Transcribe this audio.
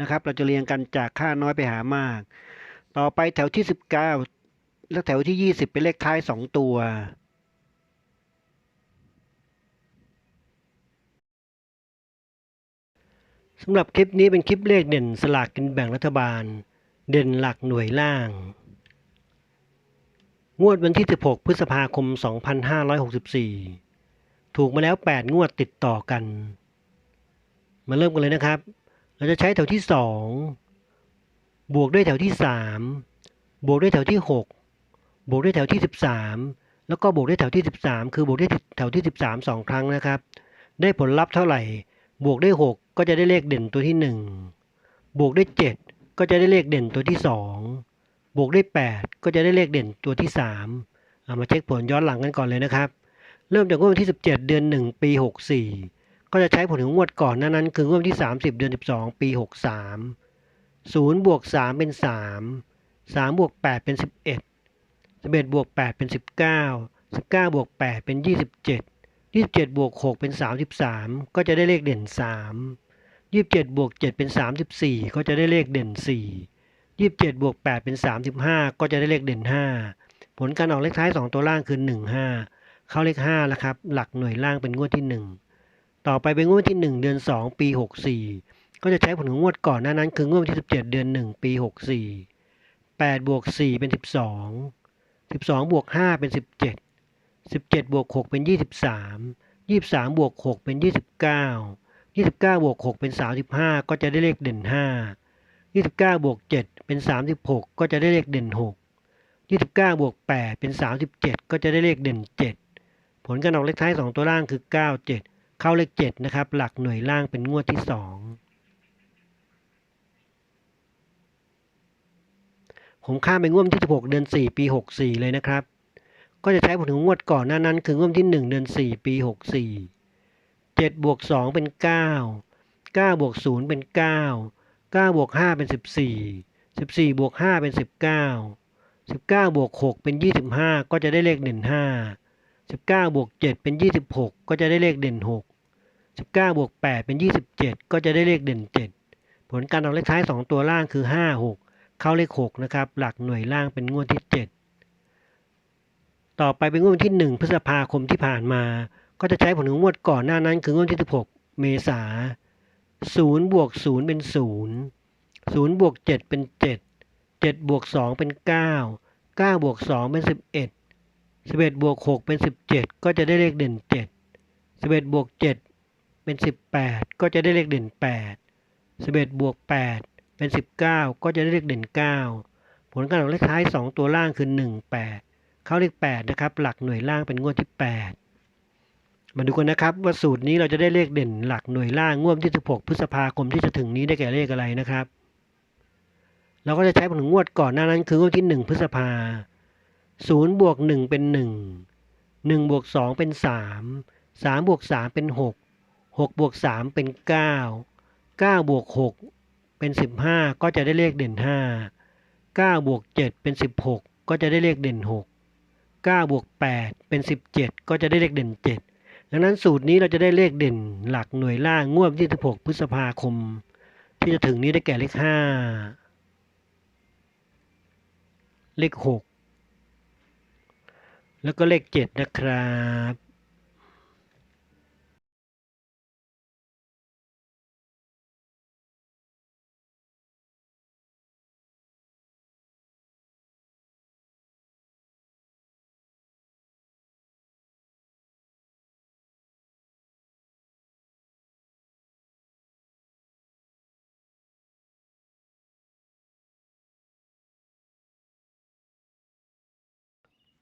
นะครับ เราจะเรียงกันจากค่าน้อยไปหามาก ต่อไปแถวที่ 19 และแถวที่ 20 เป็นเลขท้าย 2 ตัว สำหรับคลิปนี้เป็นคลิปเลขเด่นสลากกินแบ่งรัฐบาล เด่นหลักหน่วยล่าง งวดวันที่ 16 พฤษภาคม 2564 ถูกมาแล้ว 8 งวดติดต่อกัน มาเริ่มกันเลยนะครับ เราจะใช้แถวที่ 2 บวกด้วยแถวที่ 3 บวกด้วยแถวที่ 6 บวกด้วยแถวที่ 13 แล้วก็บวกด้วยแถวที่ 13 คือบวกด้วยแถวที่ 13 2 ครั้งนะครับ ได้ผลลัพธ์เท่าไหร่ บวกด้วย 6 ก็จะได้เลขเด่นตัวที่ 1 บวกด้วย 7 ก็จะได้เลขเด่นตัวที่ 2 บวกด้วย 8 ก็จะได้เลขเด่นตัวที่ 3 เอามาเช็คผลย้อนหลังกันก่อนเลยนะครับ เริ่มจากวดวันที่ 17 เดือน 1 ปี 64 ก็จะใช้ผลของงวดก่อนหนานั้นคืองวดที่ 30 เดือน 12 ปี 63 0บวก3เป็น 3 3บวก8เป็น 11 11บวก8เป็น 19 19บวก8เป็น 27 27บวก6เป็น 33 ก็จะได้เลขเด่น 3 27บวก7เป็น 34 ก็จะได้เลขเด่น 4 27บวก8เป็น 35 ก็จะได้เลขเด่น 5 ผลการออกเลขท้าย 2 ตัวล่างคือ 1 5 เข้าเลข5แล้วครับ หลักหน่วยล่างเป็นงวดที่ 1 ต่อไปเป็นงวดที่ 1 เดือน 2 ปี 64 ก็จะใช้ผลของงวดก่อนหน้านั้นคืองวดวันที่ 17 เดือน 1 ปี 64 8บวก4เป็น 12 12บวก5เป็น 17 17บวก6เป็น 23 23บวก6เป็น 29 29บวก6เป็น 35 ก็จะได้เลขเด่น 5 29บวก7เป็น 36 ก็จะได้เลขเด่น 6 29บวก8เป็น 37 ก็จะได้เลขเด่น 7 ผลการออกเลขท้าย 2 ตัวล่างคือ 9 7 เข้าเลข7นะครับ หลักหน่วยล่างเป็นงวดที่2ผมข้ามไปงวดที่16เดือน4ปี64เลยนะครับ ก็จะใช้ผลของงวดก่อนหน้านั้นคืองวดวันที่1เดือน4ปี64 7บวก2เป็น9 9บวก0เป็น9 9บวก5เป็น14 14บวก5เป็น19 19บวก6เป็น25ก็จะได้เลขเด่น5 19บวก7เป็น 26 ก็จะได้เลขเด่น 6 19บวก8เป็น 27 ก็จะได้เลขเด่น 7 ผลการออกเลขท้าย 2 ตัวล่างคือ 5 6 เข้าเลข 6 นะครับ หลักหน่วยล่างเป็นงวดที่ 7 ต่อไปเป็นงวดวันที่ 1 พฤษภาคมที่ผ่านมา ก็จะใช้ผลของงวดก่อนหน้านั้นคืองวดที่ 16 เมษา0บวก0เป็น0 0บวก7เป็น 7 7บวก2เป็น 9 9บวก2เป็น 11 11บวก6เป็น 17 ก็จะได้เลขเด่น 7 11บวก7เป็น 18 ก็จะได้เลขเด่น 8 11บวก8เป็น 19 ก็จะได้เลขเด่น 9 ผลการออกเลขท้าย 2 ตัวล่างคือ 1 8 เข้าเลข 8 นะครับ หลักหน่วยล่างเป็นงวดที่ 8 มาดูกันนะครับ ว่าสูตรนี้เราจะได้เลขเด่นหลักหน่วยล่างงวดที่ 16 พฤษภาคมที่จะถึงนี้ได้แก่เลขอะไรนะครับ เราก็จะใช้ผลงวดก่อนหน้านั้นคืองวดที่ 1 พฤษภา 0บวก1เป็น 1 1บวก2เป็น 3 3บวก3เป็น 6 6บวก3เป็น 9 9บวก6เป็น 15 ก็จะได้เลขเด่น 5 9บวก7เป็น 16 ก็จะได้เลขเด่น 6 9บวก8เป็น 17 ก็จะได้เลขเด่น 7 ดังนั้นสูตรนี้เราจะได้เลขเด่นหลักหน่วยล่างงวดที่16พฤษภาคม ที่จะถึงนี้ได้แก่เลข 5 เลข 6 แล้วก็เลข 7 นะครับ